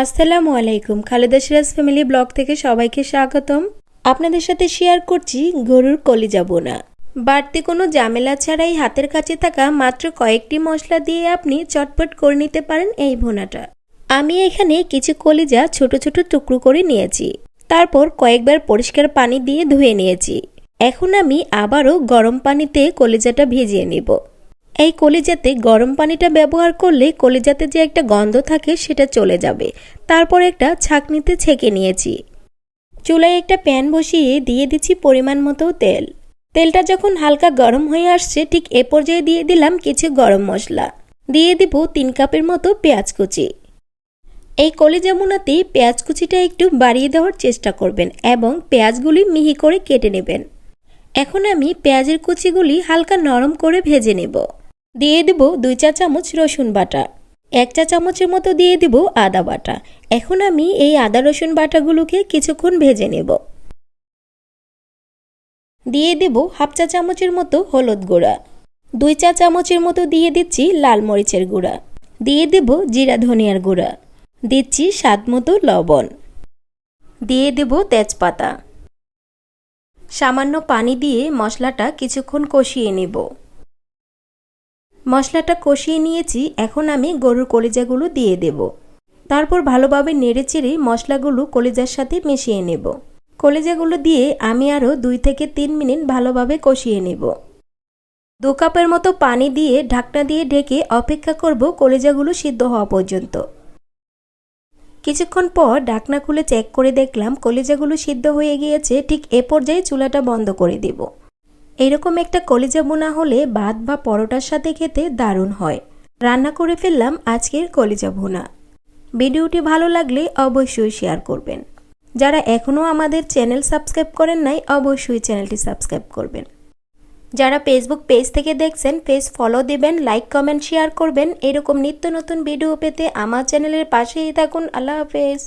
আসসালামু আলাইকুম। Khaleda Siraj family blog থেকে সবাইকে স্বাগতম। আপনাদের সাথে শেয়ার করছি গরুর কলিজা বোনা। বাড়তি কোনো ঝামেলা ছাড়াই হাতের কাছে থাকা মাত্র কয়েকটি মশলা দিয়ে আপনি চটপট করে নিতে পারেন এই ভুনাটা আমি এখানে কিছু কলিজা ছোট ছোট টুকরো করে নিয়েছি। তারপর কয়েকবার পরিষ্কার পানি দিয়ে ধুয়ে নিয়েছি। এখন আমি আবারও গরম পানিতে কলিজাটা ভিজিয়ে নেব। এই কলিজাতে গরম পানিটা ব্যবহার করলে কলিজাতে যে একটা গন্ধ থাকে সেটা চলে যাবে। তারপর একটা ছাঁকনিতে ছেঁকে নিয়েছি। চুলায় একটা প্যান বসিয়ে দিয়ে দিচ্ছি পরিমাণ মতো তেল। তেলটা যখন হালকা গরম হয়ে আসছে, ঠিক এ পর্যায়ে দিয়ে দিলাম কিছু গরম মশলা। দিয়ে দিব তিন কাপের মতো পেঁয়াজ কুচি। এই কলিজা মুনাতে পেঁয়াজ কুচিটা একটু বাড়িয়ে দেওয়ার চেষ্টা করবেন এবং পেঁয়াজগুলি মিহি করে কেটে নেবেন। এখন আমি পেঁয়াজের কুচিগুলি হালকা নরম করে ভেজে নেব। দিয়ে দেব দুই চা চামচ রসুন বাটা। এক চা চামচের মতো দিয়ে দেব আদা বাটা। এখন আমি এই আদা রসুন বাটাগুলোকে কিছুক্ষণ ভেজে নেব। দিয়ে দেব হাফ চা চামচের মতো হলুদ গুঁড়া। দুই চা চামচের মতো দিয়ে দিচ্ছি লাল মরিচের গুঁড়া। দিয়ে দেব জিরা ধনিয়ার গুঁড়া। দিচ্ছি স্বাদ মতো লবণ। দিয়ে দেব তেজপাতা। সামান্য পানি দিয়ে মশলাটা কিছুক্ষণ কষিয়ে নেব। মশলাটা কষিয়ে নিয়েছি, এখন আমি গরুর কলিজাগুলো দিয়ে দেব। তারপর ভালোভাবে নেড়েচেড়ে মশলাগুলো কলিজার সাথে মিশিয়ে নেব। কলিজাগুলো দিয়ে আমি আরও দুই থেকে তিন মিনিট ভালোভাবে কষিয়ে নেব। দু কাপের মতো পানি দিয়ে ঢাকনা দিয়ে ঢেকে অপেক্ষা করব কলিজাগুলো সিদ্ধ হওয়া পর্যন্ত। কিছুক্ষণ পর ঢাকনা খুলে চেক করে দেখলাম কলিজাগুলো সিদ্ধ হয়ে গিয়েছে, ঠিক এ পর্যায়ে চুলাটা বন্ধ করে দেব। এইরকম একটা কলিজা বোনা হলে ভাত বা পরোটার সাথে খেতে দারুণ হয়। রান্না করে ফেললাম আজকের কলিজা ভুনা। ভিডিওটি ভালো লাগলে অবশ্যই শেয়ার করবেন। যারা এখনও আমাদের চ্যানেল সাবস্ক্রাইব করেন নাই, অবশ্যই চ্যানেলটি সাবস্ক্রাইব করবেন। যারা ফেসবুক পেজ থেকে দেখছেন পেজ ফলো দিবেন লাইক কমেন্ট শেয়ার করবেন। এরকম নিত্য নতুন ভিডিও পেতে আমার চ্যানেলের পাশেই থাকুন। আল্লাহ হাফেজ।